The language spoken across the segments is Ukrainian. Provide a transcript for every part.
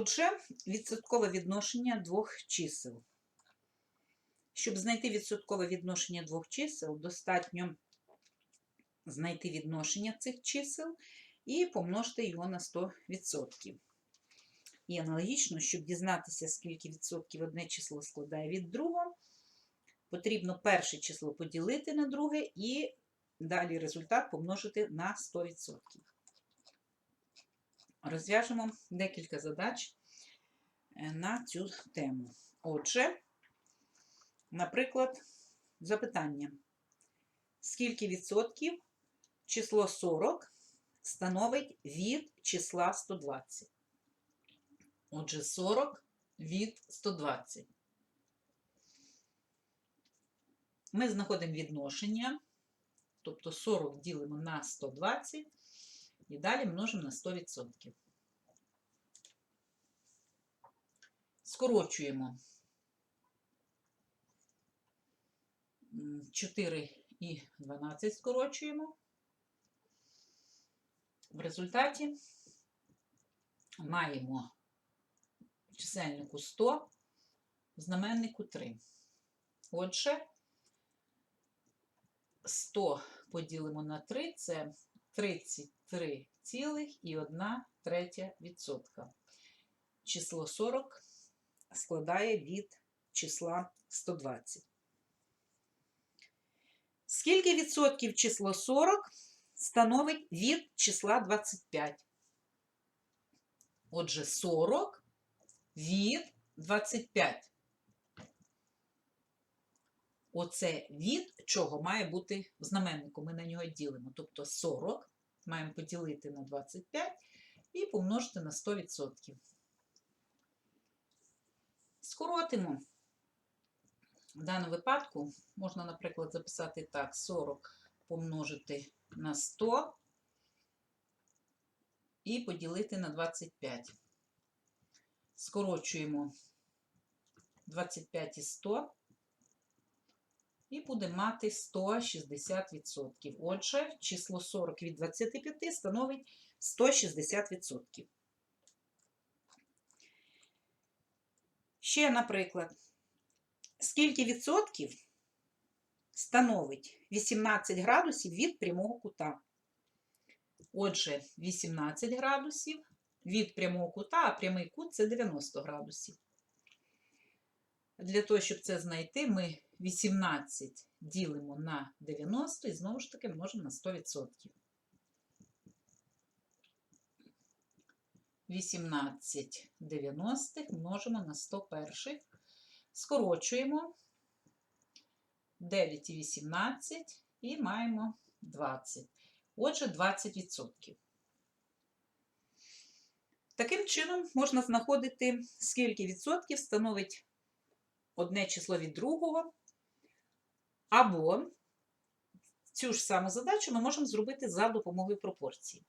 Отже, відсоткове відношення двох чисел. Щоб знайти відсоткове відношення двох чисел, достатньо знайти відношення цих чисел і помножити його на 100%. І аналогічно, щоб дізнатися, скільки відсотків одне число складає від другого, потрібно перше число поділити на друге і далі результат помножити на 100%. Розв'яжемо декілька задач е, на цю тему. Отже, наприклад, запитання. Скільки відсотків число 40 становить від числа 120? Отже, 40 від 120. Ми знаходимо відношення, тобто 40 ділимо на 120 і далі множимо на 100%. Скорочуємо 4 і 12 скорочуємо. В результаті маємо чисельнику 100, в знаменнику 3. Отже, 100 поділимо на 3 це 33,1 третя відсотка. Число 40 складає від числа 120. Скільки відсотків число 40 становить від числа 25? Отже, 40 від 25. Оце від чого має бути в знаменнику. Ми на нього ділимо. Тобто 40 маємо поділити на 25 і помножити на 100%. Скоротимо. В даному випадку можна, наприклад, записати так: 40 помножити на 100 і поділити на 25. Скорочуємо 25 і 100 і буде мати 160%. Отже, число 40 від 25 становить 160%. Ще, наприклад, скільки відсотків становить 18 градусів від прямого кута? Отже, 18 градусів від прямого кута, а прямий кут це 90 градусів. Для того, щоб це знайти, ми 18 ділимо на 90 і знову ж таки множимо на 100%. 18 90 множимо на 101. Скорочуємо 9 і 18 і маємо 20. Отже, 20%. Таким чином можна знаходити, скільки відсотків становить одне число від другого, або цю ж саму задачу ми можемо зробити за допомогою пропорцій.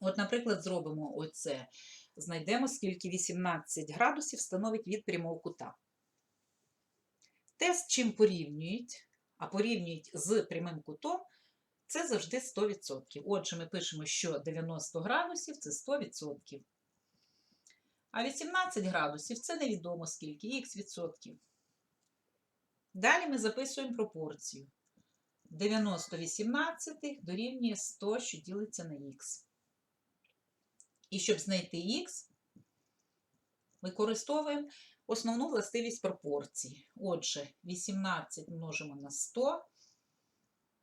От, наприклад, зробимо оце. Знайдемо, скільки 18 градусів становить від прямого кута. Те, з чим порівнюють, а порівнюють з прямим кутом, це завжди 100%. Отже, ми пишемо, що 90 градусів це 100%. А 18 градусів це невідомо скільки, х відсотків. Далі ми записуємо пропорцію. 90 18 дорівнює 100, що ділиться на х. І щоб знайти х, використовуємо основну властивість пропорції. Отже, 18 множимо на 100,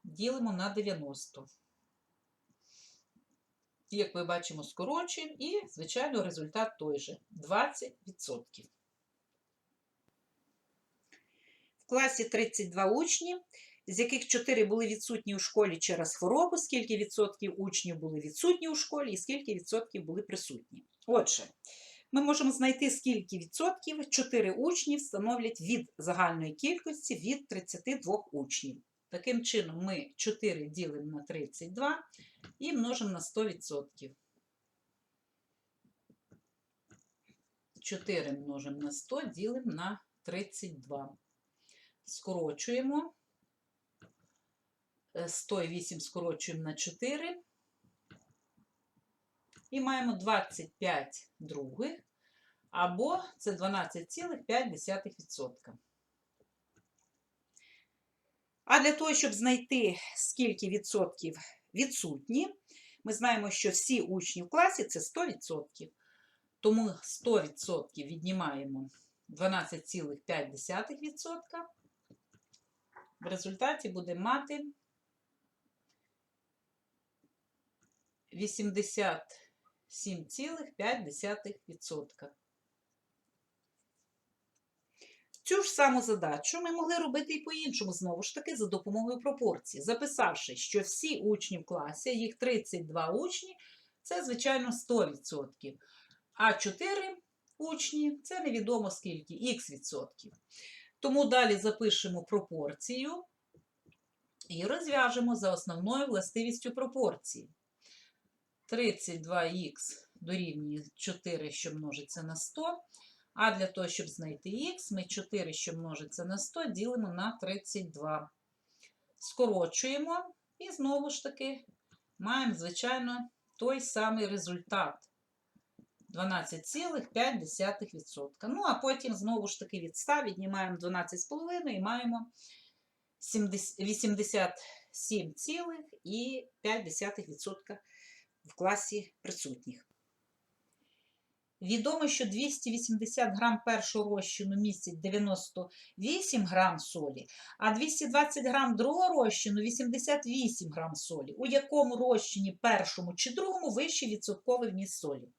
ділимо на 90. Як ми бачимо, скорочуємо і, звичайно, результат той же 20%. В класі 32 учні, з яких 4 були відсутні у школі через хворобу, скільки відсотків учнів були відсутні у школі і скільки відсотків були присутні. Отже, ми можемо знайти, скільки відсотків 4 учнів становлять від загальної кількості від 32 учнів. Таким чином, ми 4 ділимо на 32 і множимо на 100%. 4 множимо на 100, ділимо на 32. Скорочуємо. 108 скорочуємо на 4. і маємо 25 других, або це 12,5%. А для того, щоб знайти, скільки відсотків відсутні, ми знаємо, що всі учні в класі це 100%. Тому 100% віднімаємо 12,5%. В результаті будемо мати 87,5%. Цю ж саму задачу ми могли робити і по-іншому, знову ж таки, за допомогою пропорцій, записавши, що всі учні в класі, їх 32 учні, це, звичайно, 100%. А 4 учні це невідомо скільки, х відсотків. Тому далі запишемо пропорцію і розв'яжемо за основною властивістю пропорції. 32х дорівнює 4, що множиться на 100. А для того, щоб знайти х, ми 4, що множиться на 100, ділимо на 32. Скорочуємо і знову ж таки маємо, звичайно, той самий результат. 12,5%. Ну, а потім знову ж таки від 100 віднімаємо 12,5 і маємо 87,5% в класі присутніх. Відомо, що 280 грам першого розчину містить 98 грам солі, а 220 грам другого розчину 88 грам солі. У якому розчині першому чи другому вищий відсотковий вміст солі?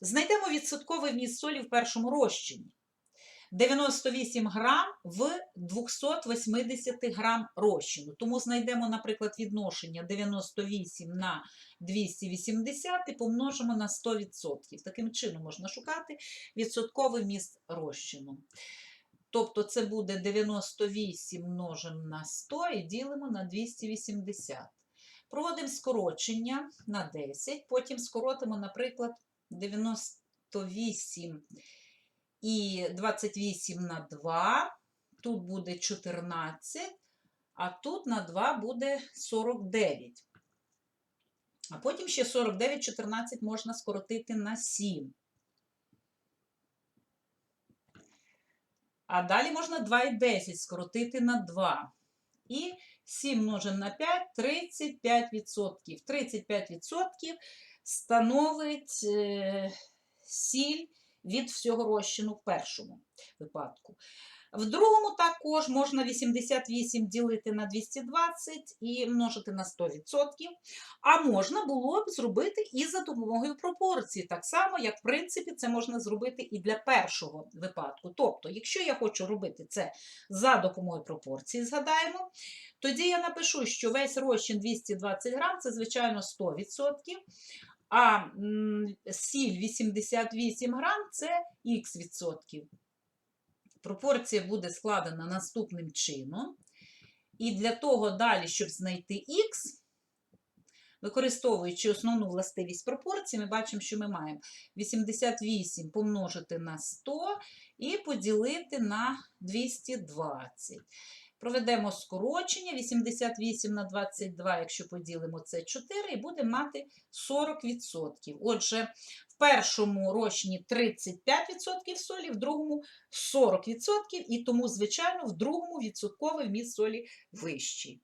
Знайдемо відсотковий вміст солі в першому розчині. 98 грам в 280 грам розчину. Тому знайдемо, наприклад, відношення 98 на 280 і помножимо на 100%. Таким чином можна шукати відсотковий вміст розчину. Тобто це буде 98 множимо на 100 і ділимо на 280. Проводимо скорочення на 10, потім скоротимо, наприклад, 98 і 28 на 2, тут буде 14, а тут на 2 буде 49. А потім ще 49, 14 можна скоротити на 7. А далі можна 2 і 10 скоротити на 2. І 7 множимо на 5 35%. 35% становить сіль від всього розчину в першому випадку. В другому також можна 88 ділити на 220 і множити на 100%. А можна було б зробити і за допомогою пропорції. Так само, як, в принципі, це можна зробити і для першого випадку. Тобто, якщо я хочу робити це за допомогою пропорції, згадаємо, тоді я напишу, що весь розчин 220 грам це, звичайно, 100%. А сіль 88 грам це х відсотків. Пропорція буде складена наступним чином. І для того далі, щоб знайти х, використовуючи основну властивість пропорції, ми бачимо, що ми маємо 88 помножити на 100 і поділити на 220. Проведемо скорочення 88 на 22, якщо поділимо це 4, і будемо мати 40%. Отже, в першому рочні 35% солі, в другому 40%, і тому, звичайно, в другому відсотковий вміст солі вищий.